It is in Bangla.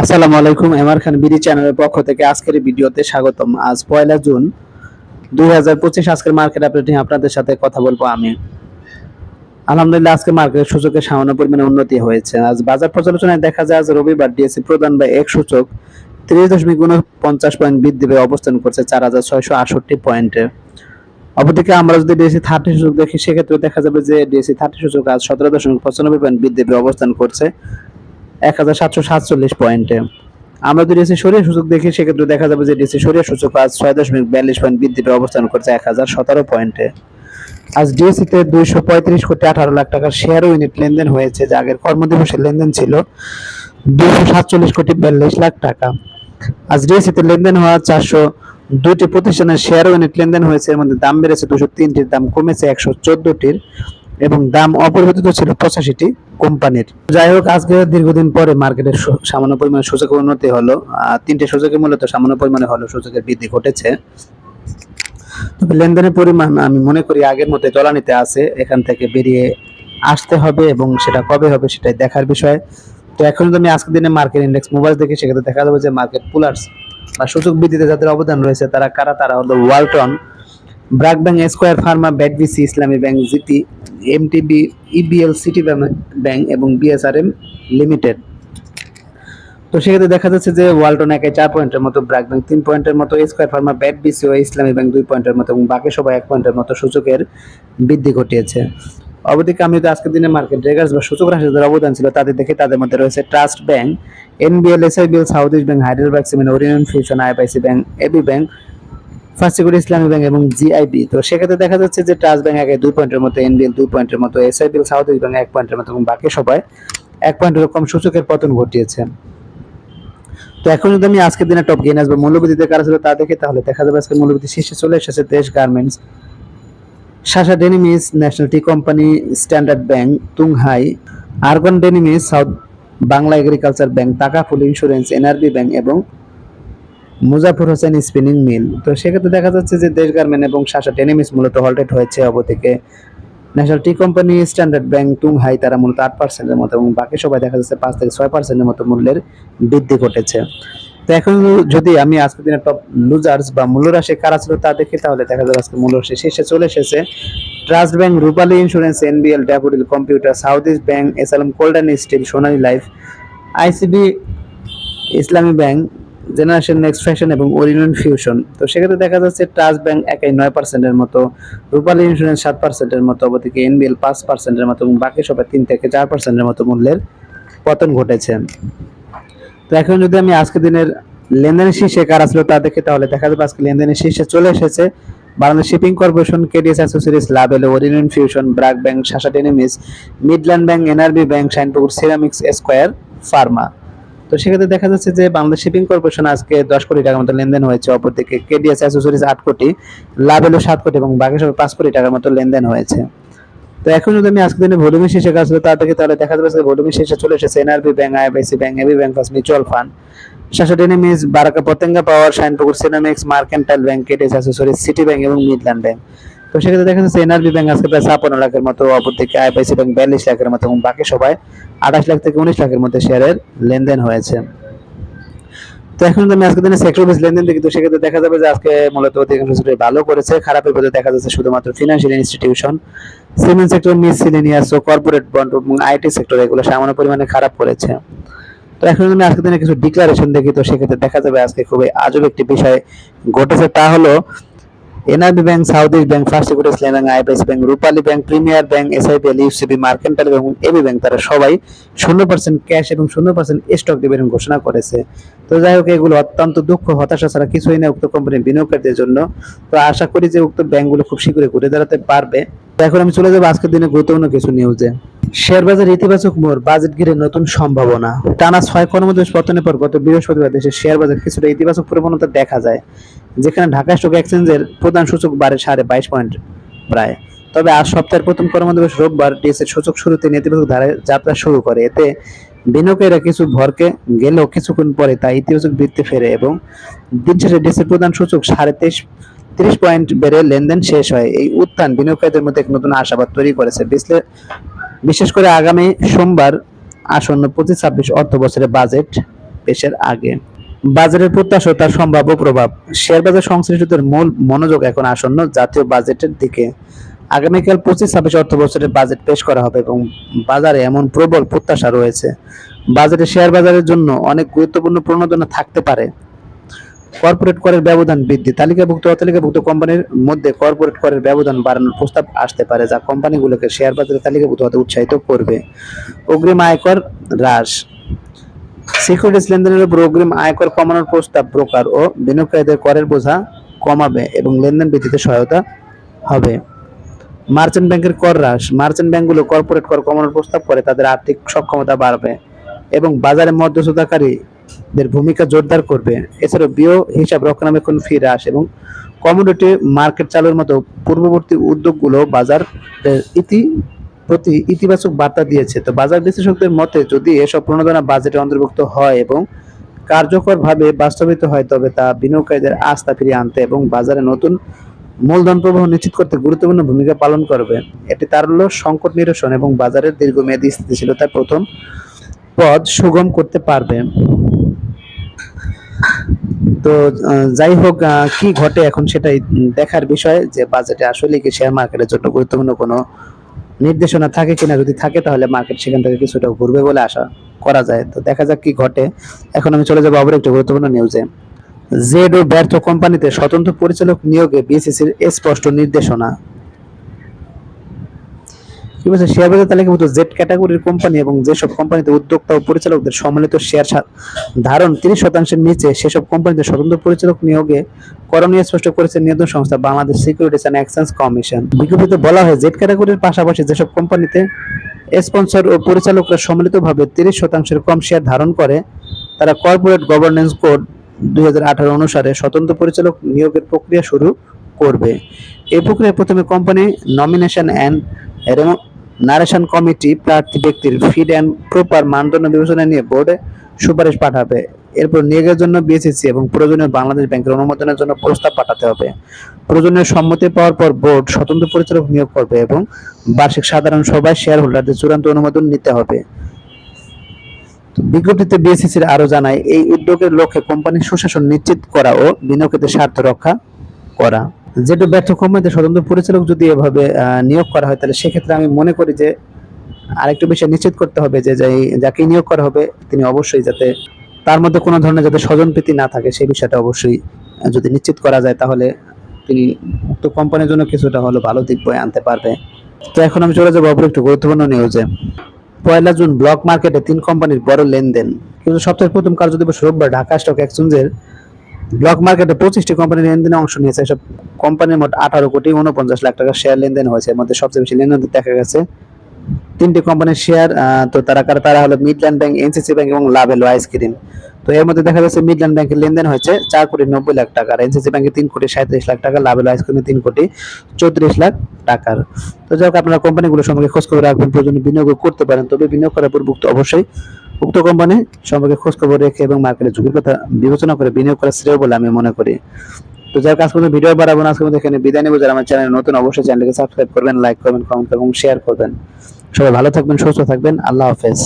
আসসালামু আলাইকুম, এমআর খান বিডি চ্যানেলের পক্ষ থেকে আজকের ভিডিওতে স্বাগতম। আজ পয়লা জুন দুই হাজার পঁচিশ আজকের মার্কেট আপডেট নিয়ে আপনাদের সাথে কথা বলব আমি। আলহামদুলিল্লাহ, আজকে মার্কেটের সূচকের সামান্য পরিমাণে উন্নতি হয়েছে। আজ বাজার পর্যালোচনায় দেখা যায় আজ রবিবার ডিএসসি প্রদান বা এক সূচক তিরিশ দশমিক পঞ্চাশ পয়েন্ট বৃদ্ধি পেয়ে অবস্থান করছে চার হাজার ছয়শো আটষট্টি পয়েন্টে। অপরদিকে আমরা যদি ডিএসসি থার্টি সূচক দেখি, সেক্ষেত্রে দেখা যাবে যে ডিএসসি থার্টি সূচক আজ সতেরো দশমিক পঁচানব্বই পয়েন্ট বৃদ্ধি পেয়ে অবস্থান করছে এক হাজার সাতশো সাতচল্লিশ পয়েন্টে। আমরা যদি ডিএসসি সরিয়ে সূচক দেখি, সেক্ষেত্রে দেখা যাবে যে ডিএসসি সরিয়ে সূচক আজ ছয় দশমিক বিয়াল্লিশ পয়েন্ট বৃদ্ধি পেয়ে অবস্থান করছে এক হাজার সতেরো পয়েন্টে। আজ ডিএসসিতে দুইশো পঁয়ত্রিশ কোটি আঠারো লাখ টাকার শেয়ার ইউনিট লেনদেন হয়েছে, যা আগের কর্মদিবসের লেনদেন ছিল দুশো সাতচল্লিশ কোটি বিয়াল্লিশ লাখ টাকা। আজ ডিএসসিতে লেনদেন হওয়া চারশো দুটি প্রতিষ্ঠানের শেয়ার ইউনিট লেনদেন হয়েছে, এর মধ্যে দাম বেড়েছে দুশো তিনটির, দাম কমেছে একশো চোদ্দটির। এবং দাম অপরিবর্তিত ছিল পঁচাশিটি কোম্পানির। যাই হোক, আজকে দীর্ঘদিন পরে মার্কেটের সামান্য পরিমাণে সূচকের উন্নতি হলো। তিনটে সূচকে মূলত সামান্য পরিমাণে হলো সূচকের বৃদ্ধি ঘটেছে। তবে লেনদেনের পরিমাণ আমি মনে করি আগের মতো তলানিতে আছে। এখান থেকে বেরিয়ে আসতে হবে এবং সেটা কবে হবে সেটাই দেখার বিষয়। তো এখন যদি আমি আজকের দিনে মার্কেট ইন্ডেক্স মোবাইল দেখি, সেক্ষেত্রে দেখা যাবে যে মার্কেট পুলার্স বা সূচক বৃদ্ধিতে যাদের অবদান রয়েছে, তারা কারা? তারা হলো Walton BRAC Bank Square Pharma BATBC Islami Bank, GT, MTB, EBL, City Bank এবং বিএসআরএম লিমিটেড। তো সেক্ষেত্রে দেখা যাচ্ছে যে ওয়ালটন একে চার পয়েন্টের মতো ব্র্যাক ব্যাংক তিন পয়েন্টের মতো, স্কোয়ার ফার্মা ব্যাট বিসি ও ইসলামী ব্যাংক দুই পয়েন্টের মতো এবং বাকি সবাই এক পয়েন্টের মতো সূচকের বৃদ্ধি ঘটিয়েছে। অবদিকে আমি যদি আজকের দিনে মার্কেট রেগার্স বা সূচক রাশি যাদের অবদান ছিল, তাদের দেখে তাদের মধ্যে রয়েছে Trust Bank NBL SIBL South East Bank Heidelberg Cement Orion Fusion IFIC Bank AB Bank First Security Islami Bank এবং জিআইবি। তো সেক্ষেত্রে দেখা যাচ্ছে যে ট্রাস্ট ব্যাংক আগে দুই পয়েন্টের মতো, এনবিএল দুই পয়েন্টের মতো এসআইবিএল সাউথ ব্যাংক এক পয়েন্টের মতো এবং বাকি সবাই এক পয়েন্টের কম সূচকের পতন ঘটিয়েছে। তো এখন যদি আমি আজকের দিনে টপ গেইন আসব, মূল্যবৃদ্ধিতে কারা ছিল তা দেখি, তাহলে দেখা যাবে আজকে মূল্যবৃদ্ধি শীর্ষে চলে এসেছে Desh Garments. Shasha Denims National Tea Company Standard Bank, Tunghai. Argon Denims South Bangla Agriculture Bank Takaful Insurance, NRB Bank এবং মুজাফর হোসেন স্পিনিং মিল তো সেক্ষেত্রে দেখা যাচ্ছে যে দেশ গার্মেন্ট এবং শাসা ডেনিমিস মূলত হলটেড হয়েছে অবদিকে National Tea Company Standard Bank Tunghai তারা মূলত আট পার্সেন্টের মতো এবং বাকি সবাই দেখা যাচ্ছে পাঁচ থেকে ছয় পার্সেন্টের মতো মূল্যের বৃদ্ধি ঘটেছে। তো এখন যদি আমি আজকের দিনে টপ লুজার্স বা মূল্যরাশি কারা ছিল তা দেখি, তাহলে দেখা যাবে আজকে মূল্যরাশি শেষে চলে এসেছে। Trust Bank Rupali Insurance NBL Daffodil Computer South East Bank SLM cold and steel Sonali Life ICB Islami Bank Generation Next Fashion এবং ওরিয়ন ফিউশন তো সেক্ষেত্রে দেখা যাচ্ছে ট্রাস্ট ব্যাংক একাই নয় পার্সেন্টের মতো রূপালী ইন্স্যুরেন্স সাত পার্সেন্টের মতো অবদিকে এনবিএল পাঁচ পার্সেন্টের মতো এবং বাকি সবাই তিন থেকে চার পার্সেন্টের মতো মূল্যের পতন ঘটেছে। তো এখন যদি আমি আজকের দিনের লেনদেনের শীর্ষে কার ছিল তা দেখি, তাহলে দেখা যাবে আজকে লেনদেনের শীর্ষে চলে এসেছে Bangladesh Shipping Corporation KDS Associates Lovello Orion Fusion BRAC Bank Shasha Denims Midland Bank NRB Bank Shinepukur Ceramics Square Pharma তো সেক্ষেত্রে দেখা যাচ্ছে যে বাংলাদেশ শিপিং কর্পোরেশন আজকে দশ কোটি টাকার মতো লেনদেন হয়েছে। অপরদিকে কেডিএস অ্যাসোসিয়েটিস আট কোটি লাভেলও সাত কোটি এবং বাকি সব পাঁচ কোটি টাকার মতো লেনদেন হয়েছে। তো এখন যদি আমি আজকে দিনে ভলিউমের শেষে কাজ করি তা থেকে তাহলে দেখা যাবে যে ভলিউমের শেষে চলে এসেছে NRB Bank IFIC Bank AB Bank plus mutual fund Shasha Denims Baraka Patenga Power Shinepukur Ceramics Mercantile Bank KDS Associates City Bank এবং মিডল্যান্ড ব্যাংক তো সেক্ষেত্রে দেখা যাচ্ছে এনআরবি ব্যাংক আজকে প্রায় ছাপ্পান্ন লাখের মতো অপরদিকে আইবিআইসি ব্যাংক বিয়াল্লিশ লাখের মতো এবং বাকি সবাই আঠাশ লাখ থেকে উনিশ লাখের মধ্যে শেয়ারের লেনদেন হয়েছে। তো এখন আমি আজকে দিনে সেক্টর বেস লেনদেন দেখি, তো সেক্ষেত্রে দেখা যাবে যে আজকে মূলত অধিকাংশ সেক্টর ভালো করেছে। খারাপের মধ্যে দেখা যাচ্ছে শুধুমাত্র financial institution cement sector miscellaneous ও কর্পোরেট বন্ড এবং আইটি সেক্টর এগুলো সামান্য পরিমাণে খারাপ করেছে। তো এখন আমি আজকে দিনে কিছু ডিক্লারেশন দেখি, তো সেক্ষেত্রে দেখা যাবে আজকে খুবই আজব একটি বিষয় ঘটেছে। তা হলো NRB bank East bank first securities bank IBS bank Rupali bank premier bank SIPL UCB mercantile এবং এবি ব্যাংক তারা সবাই শূন্য পার্সেন্ট ক্যাশ এবং শূন্য পার্সেন্ট স্টক ডিভিডেন্ড ঘোষণা করেছে। তো যাই হোক, এগুলো অত্যন্ত দুঃখ, হতাশা ছাড়া কিছুই না উক্ত কোম্পানির বিনিয়োগকারীদের জন্য। তো আশা করি যে উক্ত ব্যাংকগুলো খুব শীঘ্রই ঘুরে দাঁড়াতে পারবে। এখন আমি চলে যাব আজকের দিনে গুরুত্বপূর্ণ কিছু নিউজে শেয়ার বাজার ইতিবাচক মোড় বাজেট ঘিরে নতুন সম্ভাবনা। টানা ছয় কর্মদিবস পতনের পর গত বৃহস্পতিবার দেশের শেয়ার বাজার কিছুটা ইতিবাচক প্রবণতা দেখা যায়। যেখানে ঢাকা স্টক এক্সচেঞ্জের প্রধান সূচক বাড়ে সাড়ে বাইশ পয়েন্ট প্রায়। তবে আজ সপ্তাহের প্রথম কর্মদিবস রোববার ডিএসের সূচক শুরুতে নেতিবাচক ধারায় যাত্রা শুরু করে। এতে বিনিয়োগকারীরা কিছু ভরকে গেলেও কিছুক্ষণ পরে তা ইতিবাচক বৃত্তি ফেরে এবং দিন শেষে ডিএসের প্রধান সূচক সাড়ে তেইশ, তিরিশ পয়েন্ট বেড়ে লেনদেন শেষ হয়। এই উত্থান বিনিয়োগকারীদের মধ্যে এক নতুন আশাবাদ তৈরি করেছে। বিশ্লে বিশেষ করে আগামী সোমবার আসন্ন পঁচিশ ছাব্বিশ অর্থ বছরের বাজেট পেশের আগে। বাজারের প্রত্যাশা তার সম্ভাব্য প্রভাব। শেয়ার বাজার সংশ্লিষ্টদের মূল মনোযোগ এখন আসন্ন জাতীয় বাজেটের দিকে। আগামীকাল পঁচিশ ছাব্বিশ অর্থ বছরের বাজেট পেশ করা হবে এবং বাজারে এমন প্রবল প্রত্যাশা রয়েছে। বাজেটে শেয়ার বাজারের জন্য অনেক গুরুত্বপূর্ণ প্রণোদনা থাকতে পারে। কর্পোরেট করের ব্যবধান বৃদ্ধি। তালিকাভুক্ত, অতালিকাভুক্ত কোম্পানির মধ্যে কর্পোরেট করের ব্যবধান বাড়ানোর প্রস্তাব আসতে পারে, যা কোম্পানিগুলোকে শেয়ার বাজারে তালিকাভুক্ত হতে উৎসাহিত করবে। অগ্রিম আয়কর হ্রাস। সিকিউরিটিজ লেনদেনের উপর অগ্রিম আয়কর কমানোর প্রস্তাব ব্রোকার ও বিনিয়োগকারীদের করের বোঝা কমাবে এবং লেনদেন বৃদ্ধিতে সহায়তা হবে। মার্চেন্ট ব্যাংকের কর হ্রাস মার্চেন্ট ব্যাংকগুলো কর্পোরেট কর কমানোর প্রস্তাব করে, তাদের আর্থিক সক্ষমতা বাড়বে এবং বাজারে মধ্যস্থতাকারীদের ভূমিকা জোরদার করবে। এছাড়াও বিও হিসাব রক্ষণাবেক্ষণ ফি হ্রাস এবং কমোডিটি মার্কেট চালুর মতো পূর্ববর্তী উদ্যোগগুলো বাজার ইতি প্রতি ইতিবাচক বার্তা দিয়েছে। তো বাজার বিশ্লেষকদের মতে, যদি এসব প্রণোদনা বাজেটে অন্তর্ভুক্ত হয় এবং কার্যকরভাবে বাস্তবিত হয়, তবে তা বিনিয়োগকারীদের আস্থা ফিরিয়ে আনতে এবং বাজারে নতুন মূলধন প্রবাহ নিশ্চিত করতে গুরুত্বপূর্ণ ভূমিকা পালন করবে। এটি তারল্য, সংকট নিরসন এবং বাজারের দীর্ঘমেয়াদী স্থিতিশীলতার প্রথম পথ সুগম করতে পারবে। তো যাই হোক কি ঘটে এখন সেটাই দেখার বিষয় যে বাজেটে আসলে কি শেয়ার মার্কেটের জন্য গুরুত্বপূর্ণ কোনো নির্দেশনা থাকে কিনা যদি থাকে তাহলে মার্কেট সেখান থেকে কিছুটা ঘুরবে বলে আশা করা যায়। তো দেখা যাক কি ঘটে। এখন আমি চলে যাব আবার একটি গুরুত্বপূর্ণ নিউজে জেড ও ব্যর্থ কোম্পানিতে স্বতন্ত্র পরিচালক নিয়োগে বিএসএসির স্পষ্ট নির্দেশনা। কি বলছে? শেয়ার বাজার তালিকাভুক্ত জেড ক্যাটাগরির কোম্পানি এবং যেসব কোম্পানিতে উদ্যোক্তা ও পরিচালকদের সম্মিলিত শেয়ার ধারণ তিরিশ শতাংশের নিচে সেসব কোম্পানিতে স্বতন্ত্র পরিচালক নিয়োগে করণীয় স্পষ্ট করেছে নিয়ন্ত্রণ সংস্থা Bangladesh Securities and Exchange Commission বিজ্ঞপ্তিতে বলা হয় জেড ক্যাটাগরির পাশাপাশি যেসব কোম্পানিতে স্পন্সর ও পরিচালকরা সম্মিলিতভাবে তিরিশ শতাংশের কম শেয়ার ধারণ করে, তারা কর্পোরেট গভর্নেন্স কোড দুই হাজার আঠারো অনুসারে স্বতন্ত্র পরিচালক নিয়োগের প্রক্রিয়া শুরু করবে। এই প্রক্রিয়ায় প্রথমে company nomination and remuneration committee প্রার্থী ব্যক্তির ফিড অ্যান্ড প্রপার মানদণ্ড বিবেচনা নিয়ে বোর্ডে সুপারিশ পাঠাবে। এরপর নিয়োগের জন্য বিএসসি এবং প্রয়োজনীয় বাংলাদেশ ব্যাংকের অনুমোদনের জন্য প্রস্তাব পাঠাতে হবে। প্রয়োজনীয় সম্মতি পাওয়ার পর বোর্ড স্বতন্ত্র পরিচালক নিয়োগ করবে এবং বার্ষিক সাধারণ সভায় শেয়ার হোল্ডারদের চূড়ান্ত অনুমোদন নিতে হবে। বিজ্ঞপ্তিতে বিএসসিসির আরও জানায়, এই উদ্যোগের লক্ষ্যে কোম্পানির সুশাসন নিশ্চিত করা ও বিনিয়োগের স্বার্থ রক্ষা করা। যেটা ব্যর্থ কোম্পানিতে স্বতন্ত্র পরিচালক যদি এভাবে নিয়োগ করা হয়, তাহলে সেক্ষেত্রে আমি মনে করি যে আরেকটু বিষয় নিশ্চিত করতে হবে যে যাকে নিয়োগ করা হবে, তিনি অবশ্যই যাতে তার মধ্যে কোনো ধরনের যাতে স্বজনপ্রীতি না থাকে, সেই বিষয়টা অবশ্যই যদি নিশ্চিত করা যায়, তাহলে তিনি উক্ত কোম্পানির জন্য কিছুটা হলো ভালো দিক বয়ে আনতে পারবে। তো এখন আমি চলে যাব অপর একটু গুরুত্বপূর্ণ নিউজে পয়লা জুন ব্লক মার্কেটে তিন কোম্পানির বড় লেনদেন। কিন্তু সপ্তাহের প্রথম কার্যদিবস রোববার ঢাকা স্টক এক্সচেঞ্জের ব্লক মার্কেটে পঁচিশটি কোম্পানি লেনদেনে অংশ নিয়েছে। এসব কোম্পানির মোট আঠারো কোটি উনপঞ্চাশ লাখ টাকা শেয়ার লেনদেন হয়েছে। এর মধ্যে সবচেয়ে বেশি লেনদেন দেখা গেছে। তিনটি কোম্পানির শেয়ার তো তারা কারা? তারা হলো মিডল্যান্ড ব্যাংক এনসিসি ব্যাংক এবং লাভেল আইসক্রিম তো এর মধ্যে দেখা যাচ্ছে মিডল্যান্ড ব্যাংকের লেনদেন হয়েছে চার কোটি নব্বই লাখ টাকা আর এনসিসি ব্যাংকে তিন কোটি সাঁত্রিশ লাখ টাকা লাভেল আইসক্রিমে তিন কোটি চৌত্রিশ লাখ টাকার। তো যাই হোক, আপনারা কোম্পানিগুলো সম্পর্কে খোঁজ খবর রাখবেন, প্রয়োজনে বিনিয়োগ করতে পারেন। তবে বিনিয়োগ করার পূর্বে অবশ্যই উক্ত কোম্পানি সম্পর্কে খোঁজ খবর রেখে এবং মার্কেটের ঝুঁকির কথা বিবেচনা করে বিনিয়োগ করা শ্রেয় বলে আমি মনে করি। তো যার কাজ করতে ভিডিও বাড়াবো না আজকে এখানে বিদায় নেব। যারা আমার চ্যানেল নতুন, অবশ্যই চ্যানেলকে সাবস্ক্রাইব করবেন, লাইক করবেন কমেন্ট এবং শেয়ার করবেন। সবাই ভালো থাকবেন, সুস্থ থাকবেন। আল্লাহ হাফেজ।